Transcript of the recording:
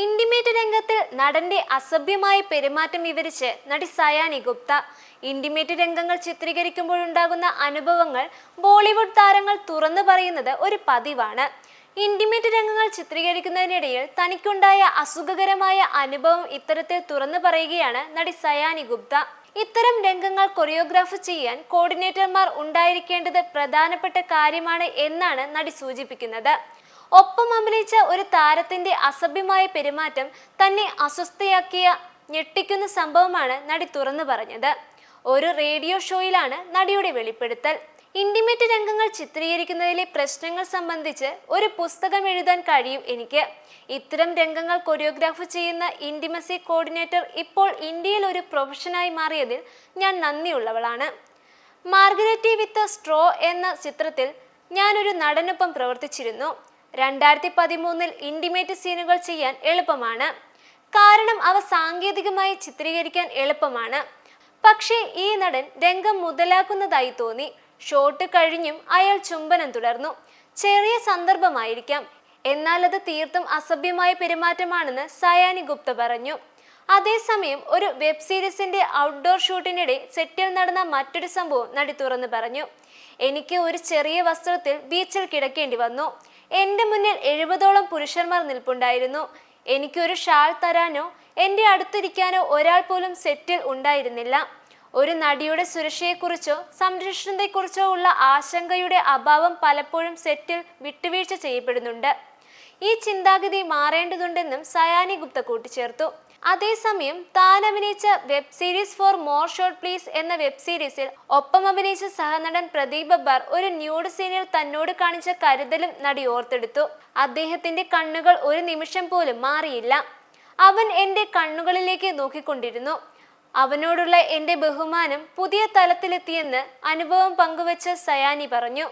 Intimate രംഗത്തിൽ നടന്റെ അസഭ്യമായ പെരുമാറ്റം വിവരിച്ച് നടി സയാനി ഗുപ്ത. ഇന്റിമേറ്റ് രംഗങ്ങൾ ചിത്രീകരിക്കുമ്പോഴുണ്ടാകുന്ന അനുഭവങ്ങൾ ബോളിവുഡ് താരങ്ങൾ തുറന്നു പറയുന്നത് ഒരു പതിവാണ്. ഇന്റിമേറ്റ് രംഗങ്ങൾ ചിത്രീകരിക്കുന്നതിനിടയിൽ തനിക്കുണ്ടായ അസുഖകരമായ അനുഭവം ഇത്തരത്തിൽ തുറന്നു പറയുകയാണ് നടി സയാനി ഗുപ്ത. ഇത്തരം രംഗങ്ങൾ കൊറിയോഗ്രാഫ് ചെയ്യാൻ കോർഡിനേറ്റർമാർ ഉണ്ടായിരിക്കേണ്ടത് പ്രധാനപ്പെട്ട കാര്യമാണ് എന്നാണ് നടി സൂചിപ്പിക്കുന്നത്. ഒപ്പം അഭിനയിച്ച ഒരു താരത്തിന്റെ അസഭ്യമായ പെരുമാറ്റം തന്നെ അസ്വസ്ഥയാക്കിയ ഞെട്ടിക്കുന്ന സംഭവമാണ് നടി തുറന്നു പറഞ്ഞത്. ഒരു റേഡിയോ ഷോയിലാണ് നടിയുടെ വെളിപ്പെടുത്തൽ. ഇന്റിമേറ്റ് രംഗങ്ങൾ ചിത്രീകരിക്കുന്നതിലെ പ്രശ്നങ്ങൾ സംബന്ധിച്ച് ഒരു പുസ്തകം എഴുതാൻ കഴിയും എനിക്ക്. ഇത്തരം രംഗങ്ങൾ കൊറിയോഗ്രാഫ് ചെയ്യുന്ന ഇന്റിമസി കോർഡിനേറ്റർ ഇപ്പോൾ ഇന്ത്യയിൽ ഒരു പ്രൊഫഷനായി മാറിയതിൽ ഞാൻ നന്ദിയുള്ളവളാണ്. മാർഗരറ്റി വിത്ത് സ്ട്രോ എന്ന ചിത്രത്തിൽ ഞാനൊരു നടനൊപ്പം പ്രവർത്തിച്ചിരുന്നു. രണ്ടായിരത്തി പതിമൂന്നിൽ ഇന്റിമേറ്റ് സീനുകൾ ചെയ്യാൻ എളുപ്പമാണ്. കാരണം അവ സാങ്കേതികമായി ചിത്രീകരിക്കാൻ എളുപ്പമാണ്. പക്ഷേ ഈ നടൻ രംഗം മുതലാക്കുന്നതായി തോന്നി. ഷോട്ട് കഴിഞ്ഞും അയാൾ ചുംബനം തുടർന്നു. ചെറിയ സന്ദർഭമായിരിക്കാം. എന്നാൽ അത് തീർത്തും അസഭ്യമായ പെരുമാറ്റമാണെന്ന് സയാനി ഗുപ്ത പറഞ്ഞു. അതേസമയം ഒരു വെബ് സീരീസിന്റെ ഔട്ട്ഡോർ ഷൂട്ടിനിടെ സെറ്റിൽ നടന്ന മറ്റൊരു സംഭവം നടി തുറന്നു പറഞ്ഞു. എനിക്ക് ഒരു ചെറിയ വസ്ത്രത്തിൽ ബീച്ചിൽ കിടക്കേണ്ടി വന്നു. എന്റെ മുന്നിൽ എഴുപതോളം പുരുഷന്മാർ നിൽപ്പുണ്ടായിരുന്നു. എനിക്കൊരു ഷാൾ തരാനോ എന്റെ അടുത്തിരിക്കാനോ ഒരാൾ പോലും സെറ്റിൽ ഉണ്ടായിരുന്നില്ല. ഒരു നടിയുടെ സുരക്ഷയെക്കുറിച്ചോ സംരക്ഷണത്തെക്കുറിച്ചോ ഉള്ള ആശങ്കയുടെ അഭാവം പലപ്പോഴും സെറ്റിൽ വിട്ടുവീഴ്ച ചെയ്യപ്പെടുന്നുണ്ട്. ഈ ചിന്താഗതി മാറേണ്ടതുണ്ടെന്നും സയാനി ഗുപ്ത കൂട്ടിച്ചേർത്തു. അതേസമയം താൻ അഭിനയിച്ച വെബ് സീരീസ് ഫോർ മോർ ഷോർട്ട് പ്ലീസ് എന്ന വെബ് സീരീസിൽ ഒപ്പം അഭിനയിച്ച സഹനടൻ പ്രദീപ് ബബ്ബർ ഒരു ന്യൂഡ് സീനിൽ തന്നോട് കാണിച്ച കരുതലും നടി ഓർത്തെടുത്തു. അദ്ദേഹത്തിന്റെ കണ്ണുകൾ ഒരു നിമിഷം പോലും മാറിയില്ല. അവൻ എന്റെ കണ്ണുകളിലേക്ക് നോക്കിക്കൊണ്ടിരുന്നു. അവനോടുള്ള എന്റെ ബഹുമാനം പുതിയ തലത്തിലെത്തിയെന്ന് അനുഭവം പങ്കുവച്ച സയാനി പറഞ്ഞു.